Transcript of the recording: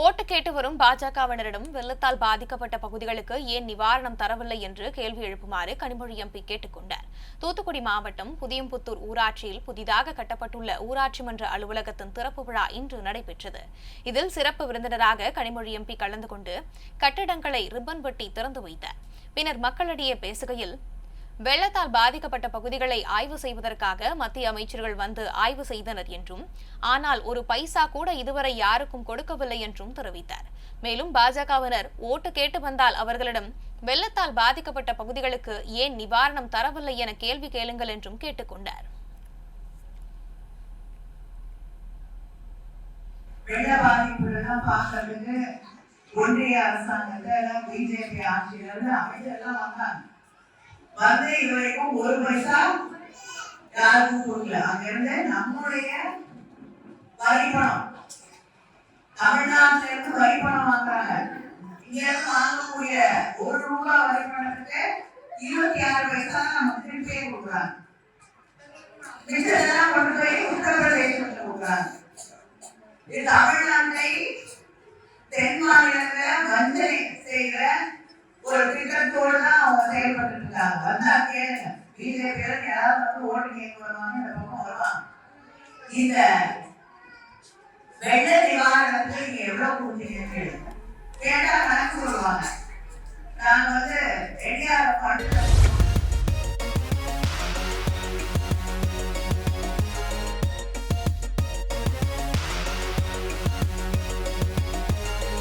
ஓட்டு கேட்டு வரும் பாஜகவினரிடம் வெள்ளத்தால் பாதிக்கப்பட்ட பகுதிகளுக்கு ஏன் நிவாரணம் தரவில்லை என்று கேள்வி எழுப்புமாறு கனிமொழி எம்பி கேட்டுக்கொண்டார் தூத்துக்குடி மாவட்டம் புதியம்புத்தூர் ஊராட்சியில் புதிதாக கட்டப்பட்டுள்ள ஊராட்சி மன்ற அலுவலகத்தின் திறப்பு விழா இன்று நடைபெற்றது. இதில் சிறப்பு விருந்தினராக கனிமொழி எம்பி கலந்து கொண்டு கட்டிடங்களை ரிப்பன் வெட்டி திறந்து வைத்தார். பின்னர் மக்களிடையே பேசுகையில் வெள்ளத்தால் பாதிக்கப்பட்ட பகுதிகளை ஆய்வு செய்வதற்காக மத்திய அமைச்சர்கள் வந்து ஆய்வு செய்தனர் என்றும் ஆனால் ஒரு பைசா கூட இதுவரை யாருக்கும் கொடுக்கவில்லை என்றும் தெரிவித்தார். மேலும் பாஜகவினர் ஓட்டு கேட்டு வந்தால் அவர்களிடம் வெள்ளத்தால் பாதிக்கப்பட்ட பகுதிகளுக்கு ஏன் நிவாரணம் தரவில்லை என கேள்வி கேளுங்கள் என்றும் கேட்டுக்கொண்டார் வெள்ள பாதிப்புலாம் பார்க்கறதுக்கு ஒன்றிய அரசாங்கத்தை பிஜேபி ஆட்சியில இருந்து அமைச்சர்லாம் வந்தாங்க. வந்து இது வரைக்கும் ஒரு பைசா யாருக்கும் கொடுக்கல. அங்க இருந்து நம்மளுடைய வரி பணம் தமிழ்நாட்டுல இருந்து வரி பணம் வாங்குறாங்க. இங்க இருந்து வாங்கக்கூடிய ஒரு ரூபா வரி பணத்துக்கு இருபத்தி ஆறு பைசா நமக்கு திருப்பியே கொடுக்குறாங்க. மிச்சதெல்லாம் கொண்டு போய் உத்தரப்பிரதேசத்துல கொடுக்குறாங்க. இது தமிழ்நாட்டை தென் மாநிலங்கள வஞ்சனை செய்கிற ஒரு திட்டம் செயல்பட்டு வந்தா கேளுங்க பிஜேபி யாராவது வந்து ஓட்டு கேட்க வருவாங்க இந்த பக்கம் வருவாங்க இந்த வெள்ள நிவாரணத்துக்கு நீங்க எவ்வளவு கேளுங்க கேட்டா கணக்கு சொல்லுவாங்க.